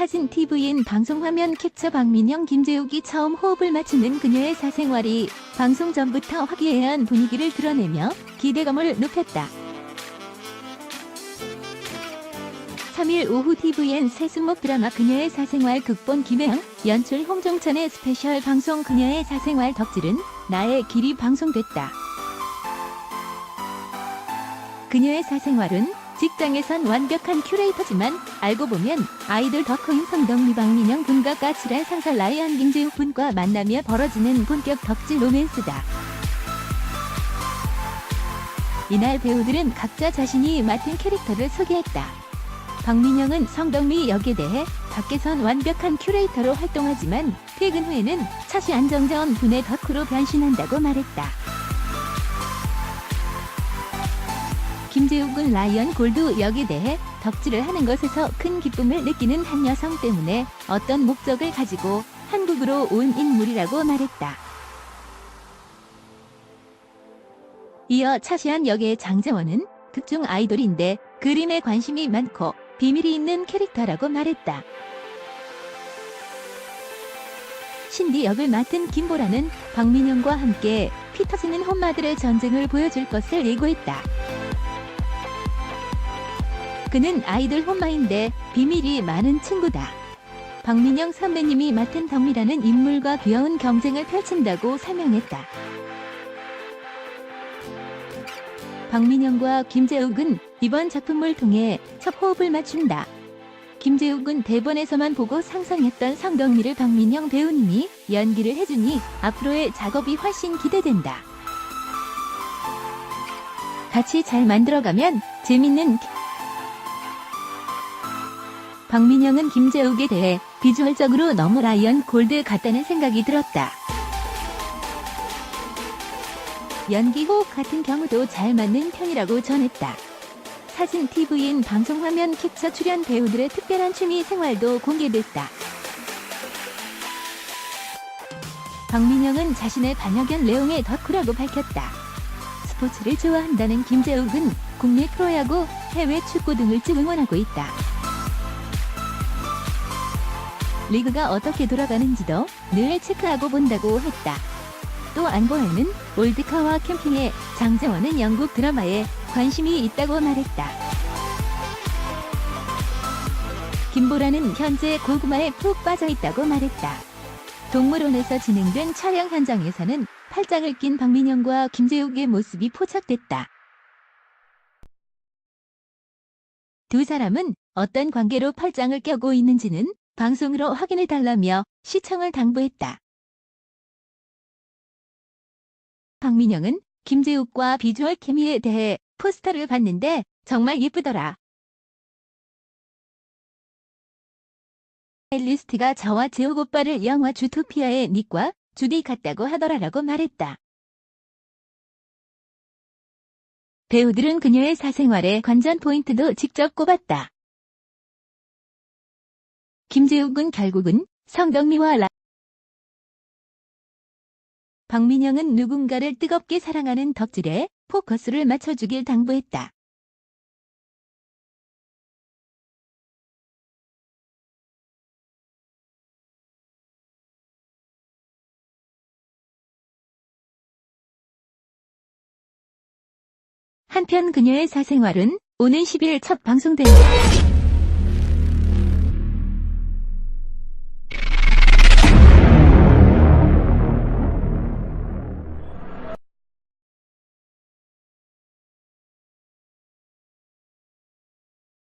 사진 TVN 방송 화면 캡처 박민영 김재욱이 처음 호흡을 맞추는 그녀의 사생활이 방송 전부터 화기애애한 분위기를 드러내며 기대감을 높였다. 3일 오후 TVN 세수목 드라마 그녀의 사생활 극본 김혜영, 연출 홍종천의 스페셜 방송 그녀의 사생활 덕질은 나의 길이 방송됐다. 그녀의 사생활은 직장에선 완벽한 큐레이터지만 알고 보면 아이돌 덕후인 성덕미 박민영 분과 까칠한 상사 라이언 김재욱 분과 만나며 벌어지는 본격 덕질 로맨스다. 이날 배우들은 각자 자신이 맡은 캐릭터를 소개했다. 박민영은 성덕미 역에 대해 밖에선 완벽한 큐레이터로 활동하지만 퇴근 후에는 차시 안정전 분의 덕후로 변신한다고 말했다. 김재욱은 라이언 골드 역에 대해 덕질을 하는 것에서 큰 기쁨을 느끼는 한 여성 때문에 어떤 목적을 가지고 한국으로 온 인물이라고 말했다. 이어 차시한 역의 장재원은 극중 아이돌인데 그림에 관심이 많고 비밀이 있는 캐릭터라고 말했다. 신디 역을 맡은 김보라는 박민영과 함께 피 터지는 홈마들의 전쟁을 보여줄 것을 예고했다. 그는 아이돌 홈마인데 비밀이 많은 친구다. 박민영 선배님이 맡은 덕미라는 인물과 귀여운 경쟁을 펼친다고 설명했다. 박민영과 김재욱은 이번 작품을 통해 첫 호흡을 맞춘다. 김재욱은 대본에서만 보고 상상했던 성덕미를 박민영 배우님이 연기를 해주니 앞으로의 작업이 훨씬 기대된다. 같이 잘 만들어가면 재밌는 박민영은 김재욱에 대해 비주얼적으로 너무 라이언 골드 같다는 생각이 들었다. 연기 호흡 같은 경우도 잘 맞는 편이라고 전했다. 사진 TV인 방송 화면 캡처 출연 배우들의 특별한 취미 생활도 공개됐다. 박민영은 자신의 반려견 레옹의 덕후라고 밝혔다. 스포츠를 좋아한다는 김재욱은 국내 프로야구, 해외 축구 등을 쭉 응원하고 있다. 리그가 어떻게 돌아가는지도 늘 체크하고 본다고 했다. 또 안보에는 올드카와 캠핑에 장재원은 영국 드라마에 관심이 있다고 말했다. 김보라는 현재 고구마에 푹 빠져 있다고 말했다. 동물원에서 진행된 촬영 현장에서는 팔짱을 낀 박민영과 김재욱의 모습이 포착됐다. 두 사람은 어떤 관계로 팔짱을 껴고 있는지는 방송으로 확인해달라며 시청을 당부했다. 박민영은 김재욱과 비주얼 케미에 대해 포스터를 봤는데 정말 예쁘더라. 앨리스트가 저와 재욱 오빠를 영화 주토피아의 닉과 주디 같다고 하더라라고 말했다. 배우들은 그녀의 사생활에 관전 포인트도 직접 꼽았다. 김재욱은 결국은 성덕미와 라 박민영은 누군가를 뜨겁게 사랑하는 덕질에 포커스를 맞춰주길 당부했다. 한편 그녀의 사생활은 오는 10일 첫 방송됩니다.